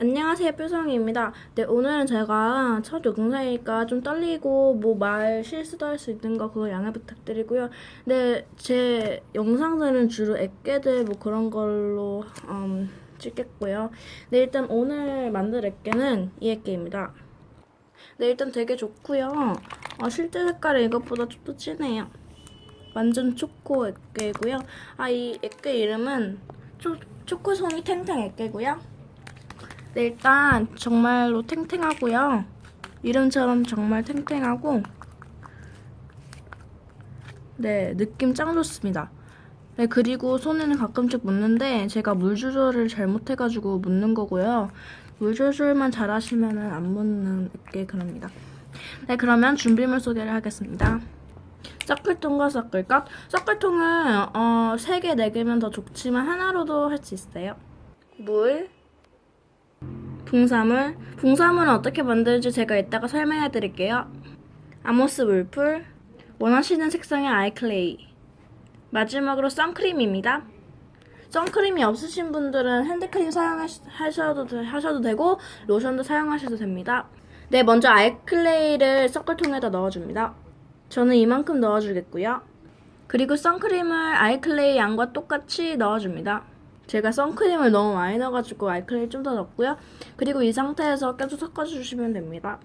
안녕하세요, 뾰성이입니다. 네, 오늘은 제가 첫 영상이니까 좀 떨리고 뭐 말 실수도 할 수 있는 거 그거 양해 부탁드리고요. 네, 제 영상들은 주로 액계들 뭐 그런 걸로 음, 찍겠고요. 네, 일단 오늘 만들 액계는 이 액계입니다. 네, 일단 되게 좋고요. 어, 실제 색깔이 이것보다 좀 더 진해요. 완전 초코 액계고요. 아, 이 액계 이름은 초, 초코송이 탱탱 액계고요. 네, 일단 정말로 탱탱하고요. 이름처럼 정말 탱탱하고 네, 느낌 짱 좋습니다. 네, 그리고 손에는 가끔씩 묻는데 제가 물 조절을 잘못해가지고 묻는 거고요. 물 조절만 잘하시면은 안 묻는 게 그럽니다. 네, 그러면 준비물 소개를 하겠습니다. 섞을통과 섞을것. 섞을통은 어, 3개, 4개면 더 좋지만 하나로도 할 수 있어요. 물, 붕사물. 붕사물은 어떻게 만드는지 제가 이따가 설명해 드릴게요. 아모스 물풀. 원하시는 색상의 아이클레이. 마지막으로 선크림입니다. 선크림이 없으신 분들은 핸드크림 사용하셔도 되- 하셔도 되고 로션도 사용하셔도 됩니다. 네, 먼저 아이클레이를 섞을통에다 넣어줍니다. 저는 이만큼 넣어주겠고요. 그리고 선크림을 아이클레이 양과 똑같이 넣어줍니다. 제가 선크림을 너무 많이 넣어가지고 아이클레이 좀더 넣고요. 그리고 이 상태에서 계속 섞어주시면 됩니다.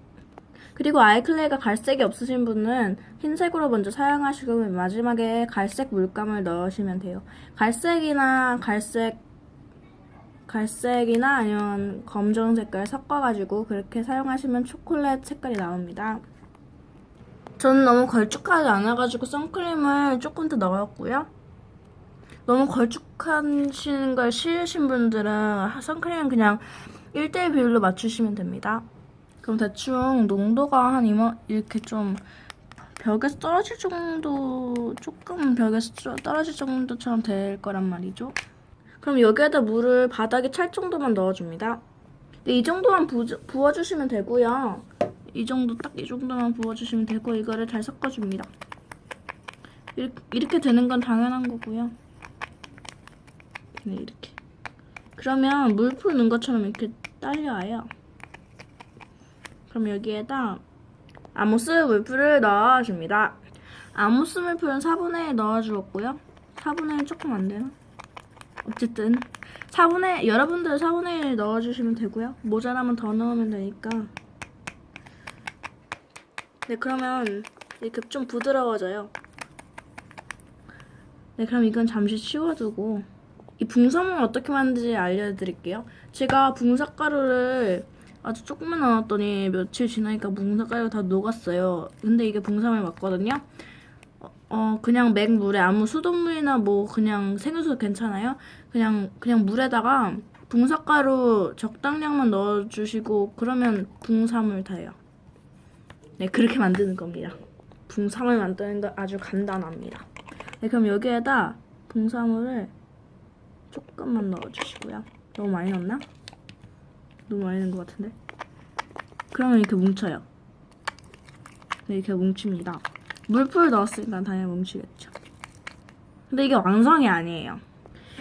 그리고 아이클레이가 갈색이 없으신 분은 흰색으로 먼저 사용하시고 마지막에 갈색 물감을 넣으시면 돼요. 갈색이나 갈색 갈색이나 아니면 검정 색깔 섞어가지고 그렇게 사용하시면 초콜릿 색깔이 나옵니다. 저는 너무 걸쭉하지 않아가지고 선크림을 조금 더 넣었고요. 너무 걸쭉하시는 걸 싫으신 분들은 선크림은 그냥 1대1 비율로 맞추시면 됩니다. 그럼 대충 농도가 한 이만 이렇게 좀 벽에서 떨어질 정도 조금 벽에서 쪼- 떨어질 정도처럼 될 거란 말이죠. 그럼 여기에다 물을 바닥에 찰 정도만 넣어줍니다. 네, 이 정도만 부, 부어주시면 되고요. 이 정도 딱 이 정도만 부어주시면 되고 이거를 잘 섞어줍니다. 이렇게, 이렇게 되는 건 당연한 거고요. 네 이렇게. 그러면 물풀 넣은 것처럼 이렇게 딸려와요. 그럼 여기에다 아모스 물풀을 넣어줍니다. 아모스 물풀은 4분의 1 넣어주었고요. 4분의 1 조금 안 되나? 어쨌든 4분의 여러분들 4분의 1 넣어주시면 되고요. 모자라면 더 넣으면 되니까. 네 그러면 이렇게 좀 부드러워져요. 네 그럼 이건 잠시 치워두고 이 붕사물 어떻게 만드는지 알려드릴게요. 제가 붕사가루를 아주 조금만 넣었더니 며칠 지나니까 붕사가루가 다 녹았어요. 근데 이게 붕사물 맞거든요. 어, 어, 그냥 맹물에 아무 수돗물이나 뭐 그냥 생유수 괜찮아요. 그냥 그냥 물에다가 붕사가루 적당량만 넣어주시고 그러면 붕사물 돼요. 네 그렇게 만드는 겁니다. 붕사물 만드는 거 아주 간단합니다. 네 그럼 여기에다 붕사물을 조금만 넣어주시고요. 너무 많이 넣었나? 너무 많이 넣은 것 같은데? 그러면 이렇게 뭉쳐요. 네, 이렇게 뭉칩니다. 물풀 넣었으니까 당연히 뭉치겠죠. 근데 이게 완성이 아니에요.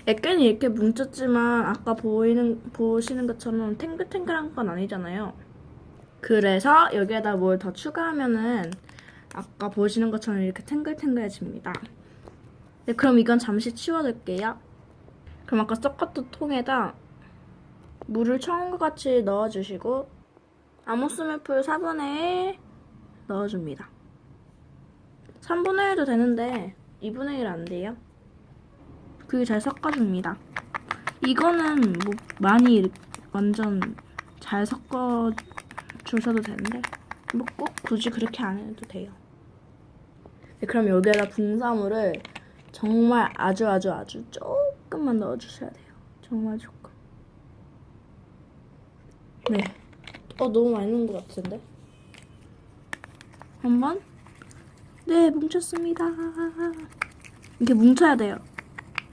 액계는 이렇게 뭉쳤지만 아까 보이는 보시는 것처럼 탱글탱글한 건 아니잖아요. 그래서 여기에다 뭘 더 추가하면은 아까 보시는 것처럼 이렇게 탱글탱글해집니다. 네, 그럼 이건 잠시 치워둘게요. 그럼 아까 섞었던 통에다 물을 처음과 같이 넣어주시고 아모스밀풀 4분의 1 넣어줍니다. 3분의 1도 되는데 2분의 1 안 돼요. 그게 잘 섞어줍니다. 이거는 뭐 많이 완전 잘 섞어 주셔도 되는데 뭐 꼭 굳이 그렇게 안 해도 돼요. 네, 그럼 여기에다 붕사물을 정말 아주 아주 아주 조금 만 넣어주셔야 돼요. 정말 조금. 네. 어 너무 많이 넣은 것 같은데. 한 번. 네 뭉쳤습니다. 이렇게 뭉쳐야 돼요.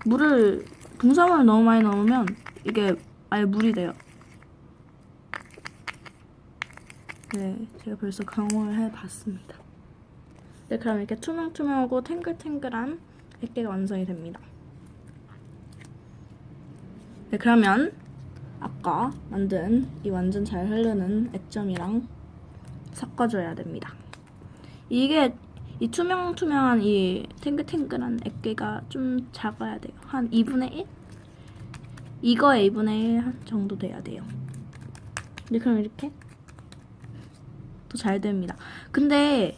물을 붕사물을 너무 많이 넣으면 이게 아예 물이 돼요. 네, 제가 벌써 경험을 해봤습니다. 네, 그럼 이렇게 투명투명하고 탱글탱글한 액계가 완성이 됩니다. 네, 그러면 아까 만든 이 완전 잘 흐르는 액점이랑 섞어줘야 됩니다. 이게 이 투명투명한 이 탱글탱글한 액계가 좀 작아야 돼요. 한 2분의 1? 이거의 2분의 1 정도 돼야 돼요. 네, 그럼 이렇게 더잘 됩니다. 근데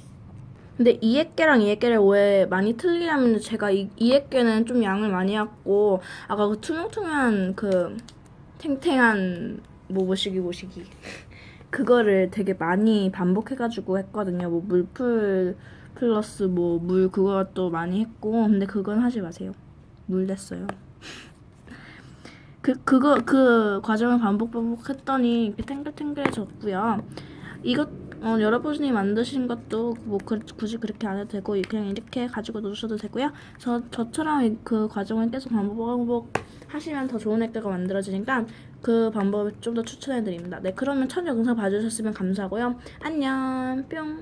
근데 이 액계랑 이 액계를 왜 많이 틀리냐면 제가 이, 이 액계는 좀 양을 많이 했고 아까 그 투명투명한 그 탱탱한 뭐 뭐시기 뭐시기 그거를 되게 많이 반복해가지고 했거든요. 뭐 물풀 플러스 뭐 물 그것도 많이 했고 근데 그건 하지 마세요. 물 됐어요. 그 그거 그 과정을 반복 반복했더니 이렇게 탱글탱글해졌고요. 이것 어, 여러분이 만드신 것도 뭐 그, 굳이 그렇게 안 해도 되고 그냥 이렇게 가지고 놓으셔도 되고요. 저 저처럼 이- 그 과정을 계속 반복 반복 하시면 더 좋은 액자가 만들어지니까 그 방법을 좀 더 추천해 드립니다. 네, 그러면 첫 영상 봐주셨으면 감사하고요. 안녕, 뿅.